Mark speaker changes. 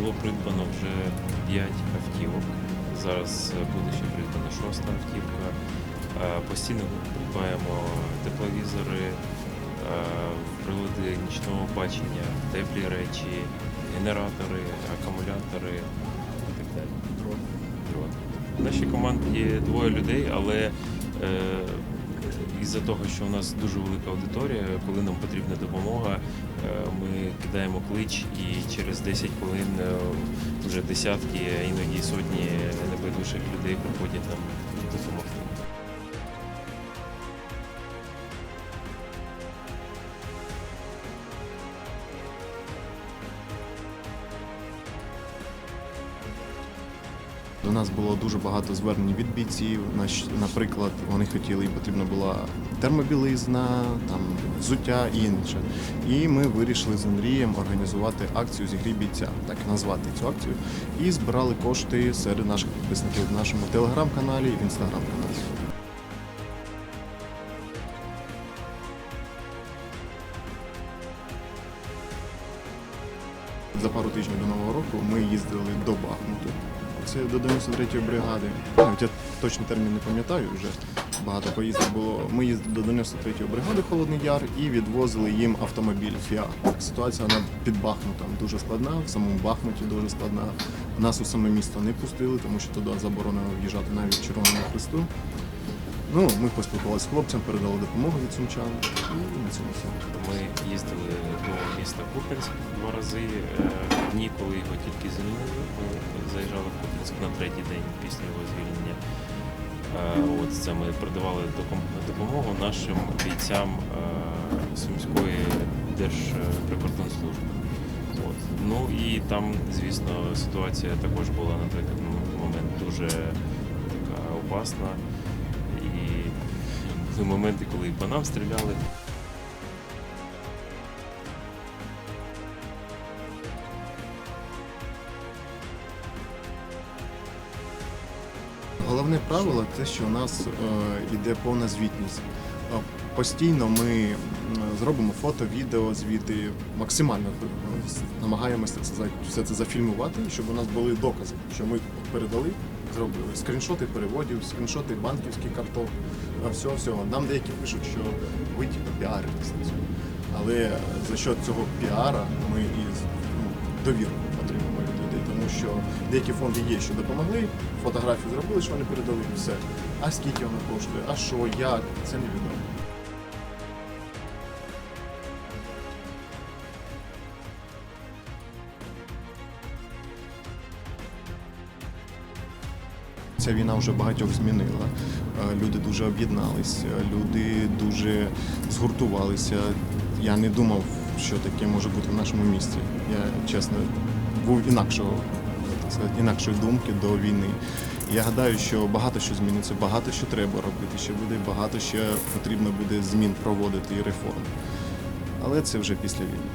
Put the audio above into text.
Speaker 1: було придбано вже 5 автівок. Зараз е, буде ще придбана шоста автівка. Е, Постійно придбаємо тепловізори, е, прилади нічного бачення, теплі речі, генератори, акумулятори і так далі. Дрон. В нашій команді є двоє людей, але е, із-за того, що у нас дуже велика аудиторія, коли нам потрібна допомога, е, ми кидаємо клич і через 10 хвилин е, вже десятки, а іноді сотні небайдужих людей приходять нам
Speaker 2: До нас було дуже багато звернень від бійців. Наприклад, вони хотіли, їм потрібна була термобілизна, там взуття і інше. І ми вирішили з Андрієм організувати акцію зігрій бійця, так і назвати цю акцію. І збирали кошти серед наших підписників в нашому телеграм-каналі і в інстаграм-каналі. За пару тижнів до Нового року ми їздили до Бахмуту. Це до 93-ї бригади. Навіть я точний термін не пам'ятаю вже. Багато поїздок було. Ми їздили до 93-ї бригади Холодний Яр і відвозили їм автомобіль Фіат. Ситуація вона під Бахмутом дуже складна, в самому Бахмуті дуже складна. Нас у саме місто не пустили, тому що туди заборонено в'їжджати навіть Червоному Христу. Ну, ми поспілкувалися з хлопцем, передали допомогу від сумчан і на цьому.
Speaker 1: Ми їздили до міста Куп'янськ два рази. Е, в Дні, коли його тільки звільнили, заїжджали в Куп'янськ на третій день після його звільнення. Е, От це ми передавали доком- допомогу нашим бійцям е, Сумської держприкордонслужби. От. Ну і там, звісно, ситуація також була на той момент дуже така опасна. І були моменти, коли і по нам стріляли.
Speaker 2: Головне правило те, що у нас е, йде повна звітність. Е, Постійно ми зробимо фото, відео, звіти, максимально е, намагаємося це, все це зафільмувати, щоб у нас були докази, що ми передали, зробили скріншоти переводів, скріншоти банківських карток, всього всього. Нам деякі пишуть, що ви типу, піаритесь на. Але за що цього піара ми і ну, довіру що деякі фонди є, що допомогли, фотографію зробили, що вони передали, і все. А скільки воно коштує, а що, як, це невідомо. Ця війна вже багатьох змінила. Е, Люди дуже об'єдналися, люди дуже згуртувалися. Я не думав, що таке може бути в нашому місті. Я чесно був інакшого, інакшої думки до війни. Я гадаю, що багато що зміниться, багато що треба робити. Ще буде багато ще потрібно буде змін проводити і реформ. Але це вже після війни.